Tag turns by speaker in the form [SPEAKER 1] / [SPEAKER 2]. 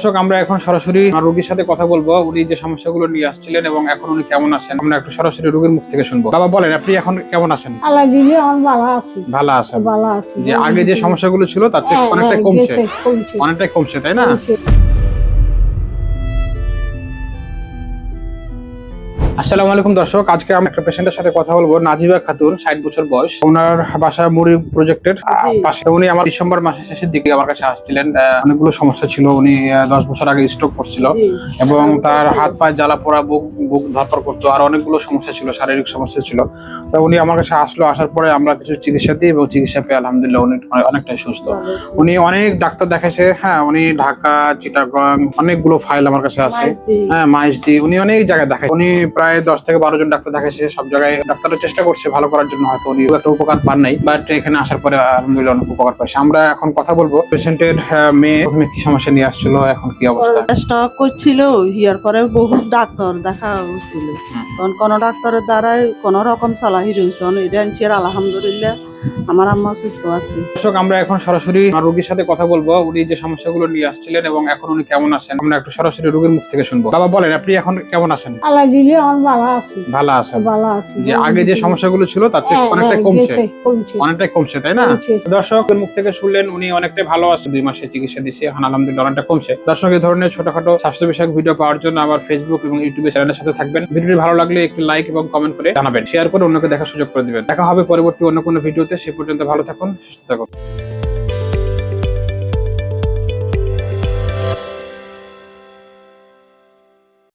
[SPEAKER 1] দর্শক আমরা এখন সরাসরি রোগীর সাথে কথা বলব। উনি যে সমস্যাগুলো নিয়ে আসছিলেন এবং এখন উনি কেমন আছেন আমরা একটু সরাসরি রোগীর মুখ থেকে শুনব। বাবা বলেন আপনি এখন কেমন আছেন?
[SPEAKER 2] আল্লাহ দিলে ভালো আছি।
[SPEAKER 1] ভালো আছেন?
[SPEAKER 2] ভালো আছি।
[SPEAKER 1] যে আগে যে সমস্যাগুলো ছিল তার থেকে
[SPEAKER 2] হ্যাঁ,
[SPEAKER 1] অনেকটাই
[SPEAKER 2] হ্যাঁ,
[SPEAKER 1] কমছে। অনেকটাই কমছে তাই না? আসসালামু আলাইকুম দর্শক আজকে আমি একটা পেশেন্টের সাথে কথা বলব নাজিবা খাতুন ষাট বছর বয়স। ওনার বাসা মুড়ি প্রজেক্টের পাশে উনি আমার ডিসেম্বর মাসের শেষের দিকে আমার কাছে আসছিলেন অনেকগুলো সমস্যা ছিল উনি দশ বছর আগে স্ট্রোক করছিল। এবং তার হাত পায়ে জ্বালা পোড়া বুক বুক ধরপড় করতো আর অনেকগুলো সমস্যা ছিল শারীরিক সমস্যা ছিল। তো উনি আমার কাছে আসলো আসার পরে আমরা কিছু চিকিৎসা দিই এবং চিকিৎসা পেয়ে আলহামদুলিল্লাহ উনি অনেক- অনেকটাই সুস্থ। উনি অনেক ডাক্তার দেখাইছে হ্যাঁ উনি ঢাকা চিটাগং অনেকগুলো ফাইল আমার কাছে আছে। হ্যাঁ মাইজদি উনি অনেক জায়গায় দেখায়। উনি প্রায় দশ থেকে বারো জন ডাক্তার দেখাইছে সব জায়গায় ডাক্তাররা চেষ্টা করছে ভালো করার জন্য হয়তো উনি একটা উপকার পান নাই বাট এখানে আসার পরে আলহামদুলিল্লাহ অনেক উপকার পাইছে আমরা এখন কথা বলব পেশেন্টের মেয়ে প্রথমে কি সমস্যা নিয়ে আসছিল এখন কি অবস্থা?
[SPEAKER 3] স্টক করছিল হিয়ার পরে বহুত ডাক্তার দেখা হয়েছিল। তখন কোন ডাক্তারের দ্বারাই কোন রকম সালাহি রয়েছে এটা আনছি আর আলহামদুলিল্লাহ আমার আম্মা সুস্থ আছে।
[SPEAKER 1] দর্শক আমরা এখন সরাসরি রোগীর সাথে কথা বলব উনি যে সমস্যাগুলো নিয়ে আসছিলেন এবং এখন উনি কেমন আছেন আমরা একটু সরাসরি রোগীর মুখ থেকে শুনব। বাবা বলেন আপনি এখন কেমন আছেন?
[SPEAKER 2] আল্লাহ দিলে ভালো আছি।
[SPEAKER 1] ভালো আছেন
[SPEAKER 2] ভালো আছি।
[SPEAKER 1] যে আগে যে সমস্যাগুলো ছিল তার থেকে
[SPEAKER 2] হ্যাঁ,
[SPEAKER 1] অনেকটাই
[SPEAKER 2] হ্যাঁ, কমছে।
[SPEAKER 1] অনেকটাই কমছে তাই না?
[SPEAKER 2] কমছে।
[SPEAKER 1] দর্শকের মুখ থেকে শুনলেন উনি অনেকটাই ভালো আছে। দুই মাসের চিকিৎসা দিচ্ছে এখন আলহামদুলিল্লাহ অনেকটা কমছে। দর্শক এই ধরনের ছোটখাটো স্বাস্থ্য বিষয়ক ভিডিও পাওয়ার জন্য আমার ফেসবুক এবং ইউটিউবে চ্যানেলের সাথে থাকবেন। ভিডিওটি ভালো লাগলে একটি লাইক এবং কমেন্ট করে জানাবেন। শেয়ার করে অন্যকে দেখার সুযোগ করে দিবেন। দেখা হবে পরবর্তী অন্য কোনো ভিডিওতে। সে পর্যন্ত ভালো থাকুন সুস্থ থাকুন।